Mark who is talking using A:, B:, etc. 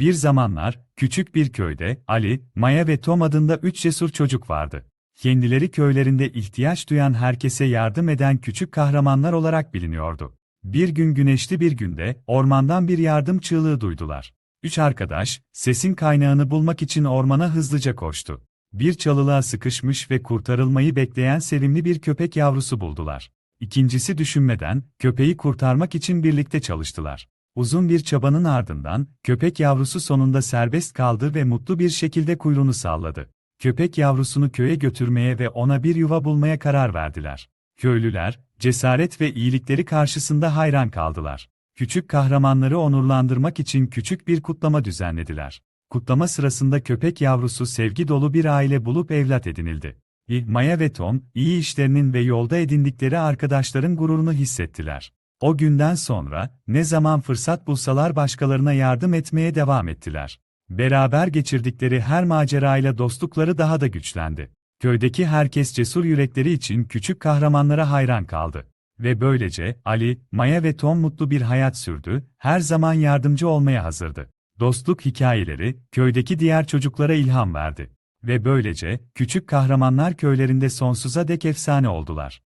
A: Bir zamanlar, küçük bir köyde, Ali, Maya ve Tom adında üç cesur çocuk vardı. Kendileri köylerinde ihtiyaç duyan herkese yardım eden küçük kahramanlar olarak biliniyordu. Bir gün güneşli bir günde, ormandan bir yardım çığlığı duydular. Üç arkadaş, sesin kaynağını bulmak için ormana hızlıca koştu. Bir çalılığa sıkışmış ve kurtarılmayı bekleyen sevimli bir köpek yavrusu buldular. İkincisi düşünmeden, köpeği kurtarmak için birlikte çalıştılar. Uzun bir çabanın ardından, köpek yavrusu sonunda serbest kaldı ve mutlu bir şekilde kuyruğunu salladı. Köpek yavrusunu köye götürmeye ve ona bir yuva bulmaya karar verdiler. Köylüler, cesaret ve iyilikleri karşısında hayran kaldılar. Küçük kahramanları onurlandırmak için küçük bir kutlama düzenlediler. Kutlama sırasında köpek yavrusu sevgi dolu bir aile bulup evlat edinildi. Maya ve Tom, iyi işlerinin ve yolda edindikleri arkadaşların gururunu hissettiler. O günden sonra, ne zaman fırsat bulsalar başkalarına yardım etmeye devam ettiler. Beraber geçirdikleri her macerayla dostlukları daha da güçlendi. Köydeki herkes cesur yürekleri için küçük kahramanlara hayran kaldı. Ve böylece, Ali, Maya ve Tom mutlu bir hayat sürdü, her zaman yardımcı olmaya hazırdı. Dostluk hikayeleri, köydeki diğer çocuklara ilham verdi. Ve böylece, küçük kahramanlar köylerinde sonsuza dek efsane oldular.